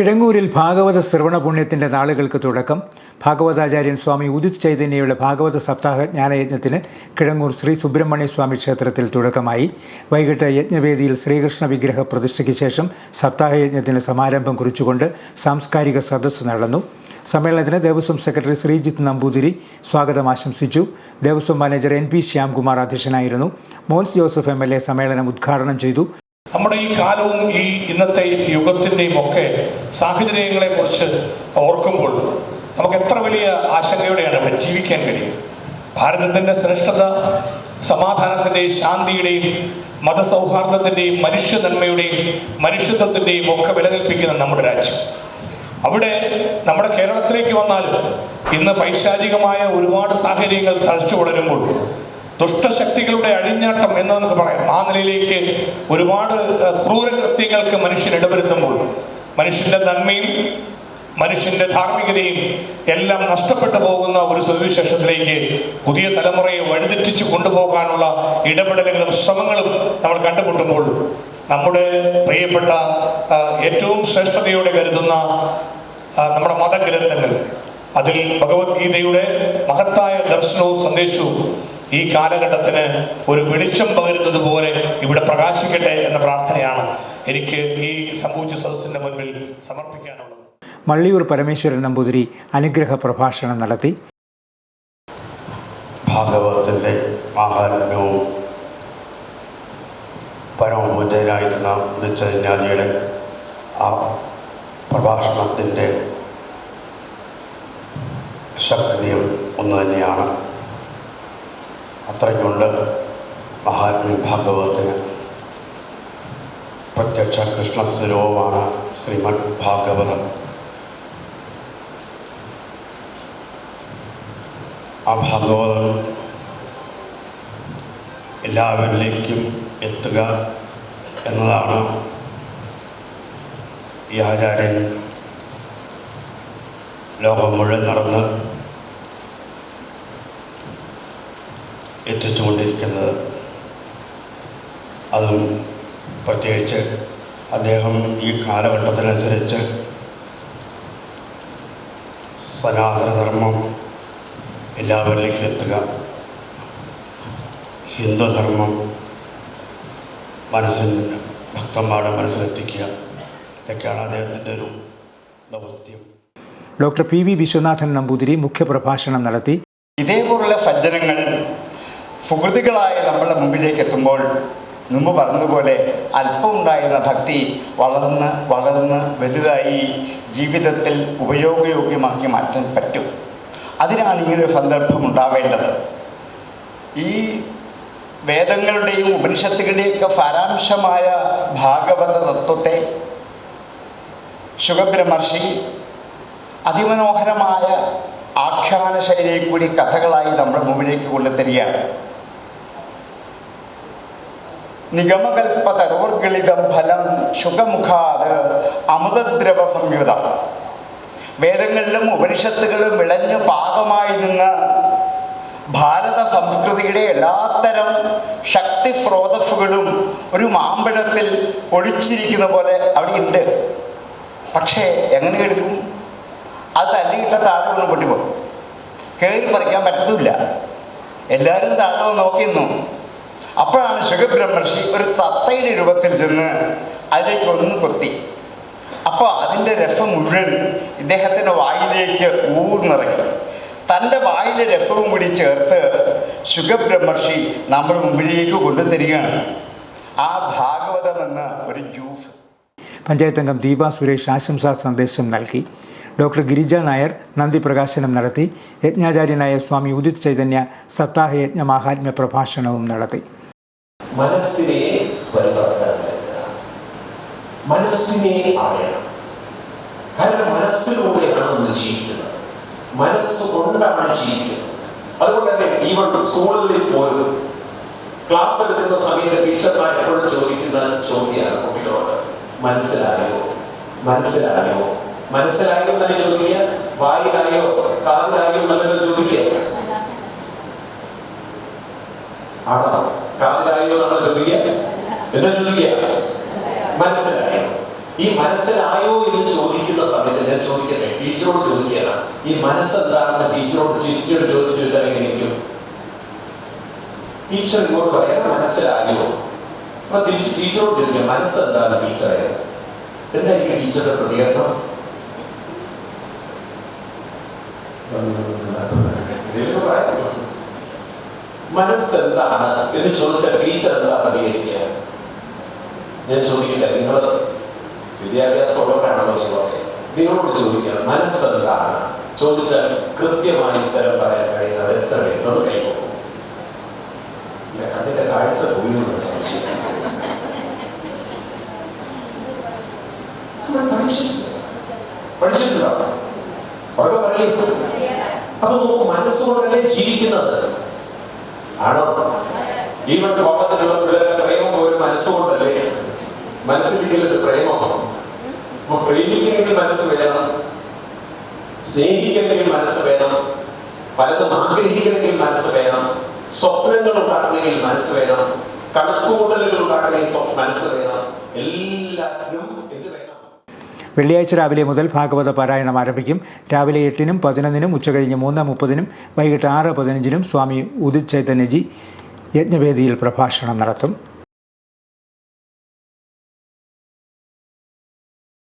കിഴങ്ങൂരിൽ ഭാഗവത ശ്രവണ പുണ്യത്തിന്റെ നാളുകൾക്ക് തുടക്കം. ഭാഗവതാചാര്യൻ സ്വാമി ഉദിത് ചൈതന്യയുടെ ഭാഗവത സപ്താഹ ജ്ഞാനയജ്ഞത്തിന് കിഴങ്ങൂർ ശ്രീ സുബ്രഹ്മണ്യ സ്വാമി ക്ഷേത്രത്തിൽ തുടക്കമായി. വൈകിട്ട് യജ്ഞവേദിയിൽ ശ്രീകൃഷ്ണ വിഗ്രഹ പ്രതിഷ്ഠയ്ക്ക് ശേഷം സപ്താഹയജ്ഞത്തിന് സമാരംഭം കുറിച്ചുകൊണ്ട് സാംസ്കാരിക സദസ്സ് നടന്നു. സമ്മേളനത്തിന് ദേവസ്വം സെക്രട്ടറി ശ്രീജിത്ത് നമ്പൂതിരി സ്വാഗതം ആശംസിച്ചു. Devaswom manager N P Shyamkumar അധ്യക്ഷനായിരുന്നു. Mons Joseph M L A സമ്മേളനം ഉദ്ഘാടനം ചെയ്തു. നമ്മുടെ ഈ കാലവും ഈ ഇന്നത്തെ യുഗത്തിന്റെയും ഒക്കെ സാഹചര്യങ്ങളെ കുറിച്ച് ഓർക്കുമ്പോൾ നമുക്ക് എത്ര വലിയ ആശങ്കയോടെയാണ് ഇവിടെ ജീവിക്കാൻ കഴിയുന്നത്? ഭാരതത്തിന്റെ ശ്രേഷ്ഠത സമാധാനത്തിന്റെയും ശാന്തിയുടെയും മതസൗഹാർദ്ദത്തിന്റെയും മനുഷ്യ നന്മയുടെയും മനുഷ്യത്വത്തിന്റെയും ഒക്കെ വിലകൽപ്പിക്കുന്ന നമ്മുടെ രാജ്യം. അവിടെ നമ്മുടെ കേരളത്തിലേക്ക് വന്നാൽ ഇന്ന് പൈശാചികമായ ഒരുപാട് സാഹചര്യങ്ങൾ തഴച്ചു വളരുമ്പോൾ ദുഷ്ടശക്തികളുടെ അഴിഞ്ഞാട്ടം എന്ന് നമുക്ക് പറയാം. ആ നിലയിലേക്ക് ഒരുപാട് ക്രൂരകൃത്യങ്ങൾക്ക് മനുഷ്യൻ ഇടപെടുത്തുമ്പോൾ മനുഷ്യന്റെ നന്മയും മനുഷ്യന്റെ ധാർമ്മികതയും എല്ലാം നഷ്ടപ്പെട്ടു പോകുന്ന ഒരു സുവിശേഷത്തിലേക്ക് പുതിയ തലമുറയെ വഴിതെറ്റിച്ചു കൊണ്ടുപോകാനുള്ള ഇടപെടലുകളും ശ്രമങ്ങളും നമ്മൾ കണ്ടുമുട്ടുമ്പോൾ നമ്മുടെ പ്രിയപ്പെട്ട ഏറ്റവും ശ്രേഷ്ഠതയോടെ കരുതുന്ന നമ്മുടെ മതഗ്രന്ഥങ്ങൾ അതിൽ ഭഗവത്ഗീതയുടെ മഹത്തായ ദർശനവും സന്ദേശവും ഈ കാലഘട്ടത്തിന് ഒരു വെളിച്ചം പകരുന്നത് പോലെ ഇവിടെ പ്രകാശിക്കട്ടെ എന്ന പ്രാർത്ഥനയാണ് എനിക്ക് ഈ സമൂഹ സദസ്സിന്റെ മുൻപിൽ സമർപ്പിക്കാനുള്ളത്. മള്ളിയൂർ പരമേശ്വരൻ നമ്പൂതിരി അനുഗ്രഹ പ്രഭാഷണം നടത്തി. ഭാഗവതത്തിന്റെ മഹാത്മ്യവും പരമപൂജനായിരുന്ന നിശ്ചയജ്ഞാനിയുടെ ആ പ്രഭാഷണത്തിന്റെ ശക്തിയും ഒന്ന് തന്നെയാണ്. അത്രയ്ക്കുണ്ട് മഹാത്മി ഭാഗവതത്തിന് പ്രത്യക്ഷ കൃഷ്ണസ്വരൂപമാണ് ശ്രീമദ് ഭാഗവതം. ആ ഭാഗവതം എല്ലാവരിലേക്കും എത്തുക എന്നതാണ് ഈ ആചാര്യൻ ലോകം മുഴുവൻ നടന്ന് എത്തിച്ചുകൊണ്ടിരിക്കുന്നത് അതും പ്രത്യേകിച്ച് അദ്ദേഹം ഈ കാലഘട്ടത്തിനനുസരിച്ച് സനാതനധർമ്മം എല്ലാവരിലേക്കും എത്തുക ഹിന്ദുധർമ്മം മനസ്സിൽ ഭക്തന്മാരുടെ മനസ്സിലെത്തിക്കുക. ഇതൊക്കെയാണ് അദ്ദേഹത്തിന്റെ ഒരു ദൗത്യം. Doctor P V Viswanathan Namboothiri മുഖ്യപ്രഭാഷണം നടത്തി. ഇതേപോലുള്ള സജ്ജനങ്ങൾ സുഹൃത്തുക്കളായ നമ്മളുടെ മുമ്പിലേക്ക് എത്തുമ്പോൾ മുമ്പ് പറഞ്ഞതുപോലെ അല്പമുണ്ടായിരുന്ന ഭക്തി വളർന്ന് വളർന്ന് വലുതായി ജീവിതത്തിൽ ഉപയോഗയോഗ്യമാക്കി മാറ്റാൻ പറ്റും. അതിനാണ് ഒരു സന്ദർഭം ഉണ്ടാവേണ്ടത്. ഈ വേദങ്ങളുടെയും ഉപനിഷത്തുകളുടെയൊക്കെ സാരാംശമായ ഭാഗവത തത്വത്തെ ശുഖബ്രഹ്മർഷി അതിമനോഹരമായ ആഖ്യാന ശൈലിയിൽ കൂടി കഥകളായി നമ്മുടെ മുമ്പിലേക്ക് കൊണ്ടുതരികയാണ്. നിഗമകൽപ്പതരോർഗളിതം ഫലം ശുഖമുഖാത് അമൃതദ്രവ സംയുതം. വേദങ്ങളിലും ഉപനിഷത്തുകളും വിളഞ്ഞു പാകമായി നിന്ന് ഭാരത സംസ്കൃതിയുടെ എല്ലാത്തരം ശക്തി സ്രോതസ്സുകളും ഒരു മാമ്പഴത്തിൽ ഒളിച്ചിരിക്കുന്ന പോലെ അവിടെ ഉണ്ട്. പക്ഷേ എങ്ങനെ എടുക്കും? അത് തല്ലിയിട്ട താഴെ ഒന്ന് പൊട്ടിപ്പോകും. കയറി പറിക്കാൻ പറ്റത്തില്ല. എല്ലാവരും താഴെ വന്ന് നോക്കി നിന്നു അപ്പോഴാണ് ശുഖബ്രഹ്മർഷി ഒരു തത്തയുടെ രൂപത്തിൽ ചെന്ന് അതിലേക്ക് ഒന്ന് കൊത്തി. അപ്പോൾ അതിന്റെ രസം മുഴുവൻ ഇദ്ദേഹത്തിന്റെ വായിലേക്ക് ഊർന്നിറങ്ങി. തന്റെ വായിലെ രസവും കൂടി ചേർത്ത് ശുഖബ്രഹ്മർഷി നമ്മുടെ മുമ്പിലേക്ക് കൊണ്ടുതരികയാണ്. ആ ഭാഗവതം എന്ന ഒരു ജ്യൂസ്. പഞ്ചായത്ത് അംഗം ദീപ സുരേഷ് ആശംസാ സന്ദേശം നൽകി. ഡോക്ടർ ഗിരിജ നായർ നന്ദി പ്രകാശനം നടത്തി. യജ്ഞാചാര്യനായ സ്വാമി ഉദിത് ചൈതന്യ സപ്താഹ യജ്ഞ മാഹാത്മ്യ പ്രഭാഷണവും നടത്തി. മനസ്സിനെ പരിവർത്തനം വരുക മനസ്സിനെ അറിയണം. കാരണം മനസ്സിലൂടെയാണ് നമ്മൾ ജീവിക്കുന്നത്. മനസ്സുകൊണ്ടാണ് ജീവിക്കുന്നത്. അതുകൊണ്ട് തന്നെ ഈവൺ സ്കൂളുകളിൽ പോലും ക്ലാസ് എടുക്കുന്ന സമയത്ത് ടീച്ചർമാർ എപ്പോഴും ചോദിക്കുന്ന ചോദ്യമാണ് കുട്ടികളോട് മനസ്സിലായോ? മനസ്സിലായോ? മനസ്സിലായോ എന്നല്ല ചോദിക്കുക? വായിലായോ? കാതിലായോ എന്നല്ല ചോദിക്കുക. ആണോ? കാതിലായോ നമ്മൾ ചോദിക്കുക? എന്താ ചോദിക്കുക? മനസ്സിലായോ? ഈ മനസ്സിലായോ എന്ന് ചോദിക്കുന്ന ചോദിക്കട്ടെ? ടീച്ചറോട് ചോദിക്കുകയാണ്. ഈ മനസ്സ് എന്താണെന്ന് ടീച്ചറോട് ചിരിച്ചോട് ചോദിച്ചു ചോദിച്ചാൽ എങ്ങനെയിരിക്കും ടീച്ചർ ഇങ്ങോട്ട് പറയാൻ മനസ്സിലായോ? അപ്പൊ തിരിച്ച് ടീച്ചറോട് ചോദിക്കുക മനസ്സ് എന്താണ് ടീച്ചറെ? എന്തായിരിക്കും ടീച്ചറുടെ പ്രതികരണം? പറയാമല്ലോ. മനസ്സ് എന്താണ് എന്ന് ചോദിച്ചാൽ ടീച്ചർ എന്താ പ്രതികരിക്കുക? ഞാൻ ചോദിക്കില്ല നിങ്ങൾ വിദ്യാഭ്യാസമുള്ളവരാണോ നിങ്ങളൊക്കെ? നിങ്ങളോട് ചോദിക്കണം മനസ്സ് എന്താണ് ചോദിച്ചാൽ കൃത്യമായി ഉത്തരം പറയാൻ കഴിയുന്നത് എത്ര പേരോട് കൈകൊള്ളും ഇല്ല, കണ്ണിന്റെ കാഴ്ച പോയി സംശയം. നമ്മൾ. പഠിച്ചിട്ടുണ്ടോ? ഉറക്കെ പറയും. അപ്പൊ നോക്കൂ മനസ്സുകൊണ്ടല്ലേ ജീവിക്കുന്നത്? ആണോ? ഈവൻ കോമത്തിലുള്ള പിള്ളേരെ പ്രേമം ഒരു മനസ്സുകൊണ്ടല്ലേ? മനസ്സിലിരിക്കുന്നത് പ്രേമമാണ് അപ്പൊ പ്രേമിക്കണമെങ്കിൽ മനസ്സ് വേണം. സ്നേഹിക്കണമെങ്കിൽ മനസ്സ് വേണം. പലതും ആഗ്രഹിക്കണമെങ്കിൽ മനസ്സ് വേണം. സ്വപ്നങ്ങൾ ഉണ്ടാക്കണമെങ്കിൽ മനസ്സ് വേണം. കണക്കുകൂട്ടലുകൾ ഉണ്ടാക്കണമെങ്കിൽ മനസ്സ് വേണം. വേണം വെള്ളിയാഴ്ച രാവിലെ മുതൽ ഭാഗവത പാരായണം ആരംഭിക്കും. രാവിലെ എട്ടിനും പതിനൊന്നിനും ഉച്ചകഴിഞ്ഞ് മൂന്ന് മുപ്പതിനും വൈകിട്ട് ആറ് പതിനഞ്ചിനും സ്വാമി ഉദിത് ചൈതന്യജി യജ്ഞവേദിയിൽ പ്രഭാഷണം നടത്തും.